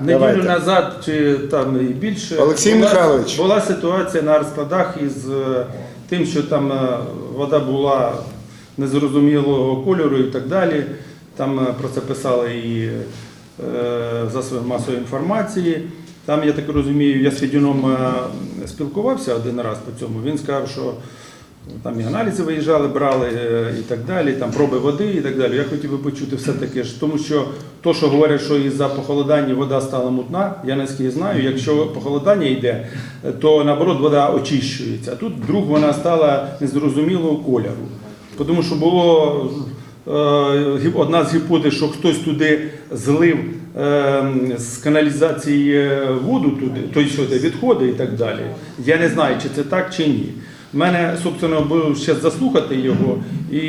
Неділю Давайте. назад чи там і більше Олексій була, Михайлович. була ситуація на розкладах із е, тим, що там е, вода була незрозумілого кольору і так далі. Там е, про це писали і е, засоби масової інформації. Там, я так розумію, я з Федюном е, спілкувався один раз по цьому. Він сказав, що там і аналізи виїжджали, брали е, і так далі, там проби води і так далі. Я хотів би почути все-таки ж, тому що то, що говорять, що із-за похолодання вода стала мутна, я наскільки знаю, якщо похолодання йде, то наоборот вода очищується. А тут вдруг вона стала незрозумілого кольору. Тому що було е, одна з гіпотез, що хтось туди злив е, з каналізації е, воду туди, той сюди відходи і так далі. Я не знаю, чи це так чи ні. Мене, собственно, було ще заслухати його і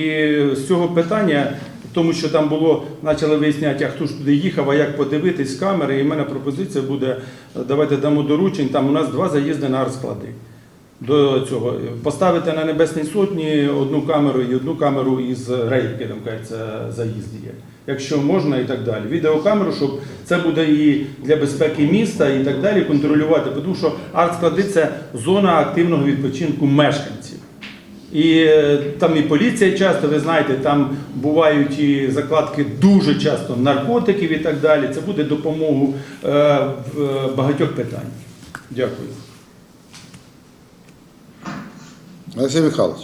з цього питання. Тому що там було, почали виясняти, а хто ж туди їхав, а як подивитись з камери. І в мене пропозиція буде, давайте дамо доручень. Там у нас два заїзди на розклади до цього. Поставити на Небесній Сотні одну камеру і одну камеру із рейки, там кажеться, заїзд є. Якщо можна і так далі. Відеокамеру, щоб це буде і для безпеки міста і так далі контролювати. Тому що арт-склади це зона активного відпочинку мешканців. І е, там і поліція часто, ви знаєте, там бувають і закладки дуже часто наркотиків і так далі. Це буде допомогу е, в е, багатьох питаннях. Дякую. Олексій Михайлович,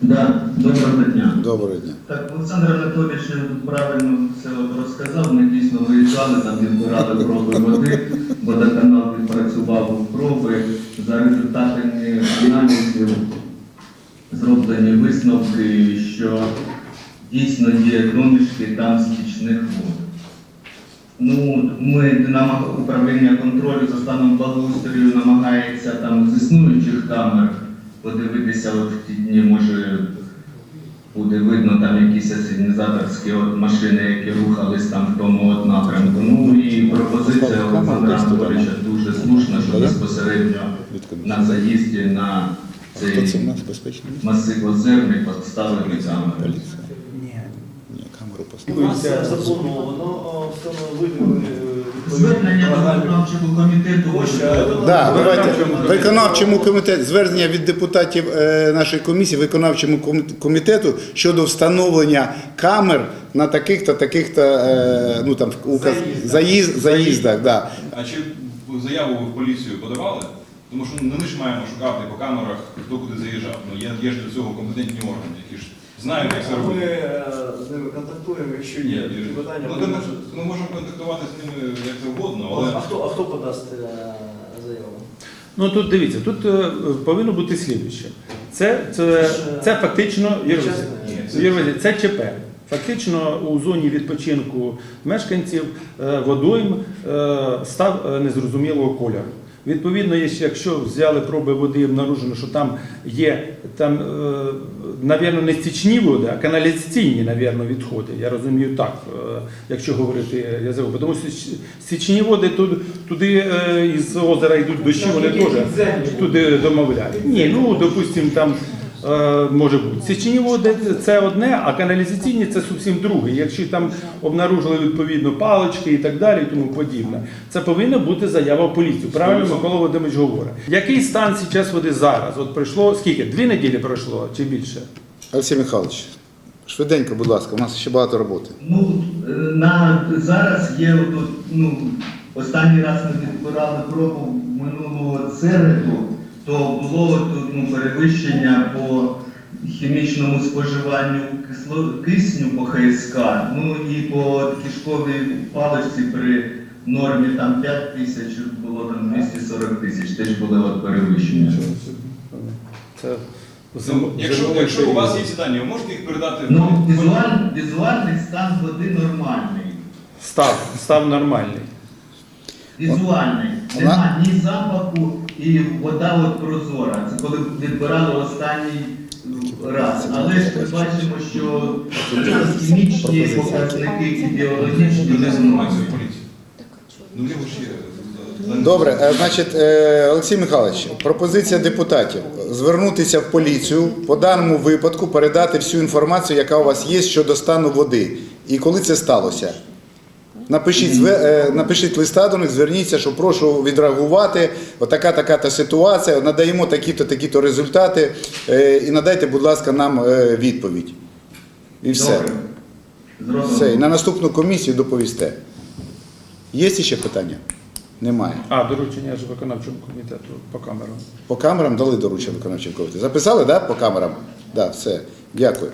Да, доброго дня. доброго дня. Так, Олександр Анатолійович правильно все розказав. Ми дійсно виїжджали, там відбирали проби води, водоканал відпрацював проби. За результатами аналізів зроблені висновки, що дійсно є домішки там стічних вод. Ну, ми намаг... управління контролю за станом благоустрою намагається там з існуючих камер подивитися от в ті дні, може буде видно там якісь асенізаторські машини, які рухались там в тому от напрямку. Ну і пропозиція Олександра Анатолійовича дуже слушна, що безпосередньо на заїзді на цей масив озерний поставили камери. Ні. Камеру поставили. заплановано е, Звернення до виконавчого комітету. Да, Виконавчому давайте комітету. виконавчому комітету звернення від депутатів е, нашої комісії, виконавчому ком- комітету щодо встановлення камер на таких-то таких-то е, ну там указ Заїздах. заїзд, заїздах. Да. А чи заяву ви в поліцію подавали? Тому що ну, ми ж маємо шукати по камерах, хто куди заїжджав. Ну, є, є ж для цього компетентні органи, які ж знають, як це Ми робити. е, з ними контактуємо, якщо Ні, є такі питання. ну, ми ми, можемо- ми можемо контактувати з ними як завгодно, але А хто, а хто подасть е, заяву? Ну тут дивіться, тут е, повинно бути слідуще. Це, це, це фактично Юрій це ЧП. Фактично у зоні відпочинку мешканців е, водойм е, став е, незрозумілого кольору. Відповідно, якщо- взяли проби води і обнаружено, що там є там, е, навірно, не стічні води, а каналізаційні, навірно, відходи. Я розумію так, е, якщо говорити язиково. Тому що стічні води туди, е, із озера йдуть дощі, вони теж туди домовляють. Ні, ну допустимо, там е, може бути. Стічні води це одне, а каналізаційні це зовсім друге. Якщо там обнаружили відповідно палички і так далі, і тому подібне, це повинна бути заява в поліцію. Правильно Микола Володимирович говорить. Який стан зараз води зараз? От пройшло скільки? Дві неділі пройшло чи більше? Олексій Михайлович, швиденько, будь ласка, у нас ще багато роботи. Ну, е, на, зараз є ну, останній раз ми відбирали пробу минулого середу, то було ну, перевищення по хімічному споживанню кисло, кисню по ХСК, ну і по кишковій паличці при нормі там 5 тисяч, було там 240 тисяч, теж були от перевищення. Це ну, якщо, якщо у вас є ці дані, ви можете їх передати Ну, в візуаль, візуальний стан води нормальний. став, став нормальний. Візуальний. Вона- Нема ні запаху, і вода от прозора. Це коли відбирали останній раз. Але ж ми бачимо, що хімічні показники і біологічні не є. Добре, е, значить, е, Олексій Михайлович, пропозиція депутатів звернутися в поліцію по даному випадку, передати всю інформацію, яка у вас є щодо стану води. І коли це сталося? Напишіть, зве- е, напишіть листа до них, зверніться, що прошу відреагувати. Отака така та ситуація. Надаємо такі-то, такі-то результати. е, І надайте, будь ласка, нам е, відповідь. І все. Добре. Все. І на наступну комісію доповісте. Є ще питання? Немає. А, доручення ж виконавчому комітету по камерам. По камерам дали доручення виконавчого комітету. Записали, так? Да? По камерам? Так, да, все. Дякую.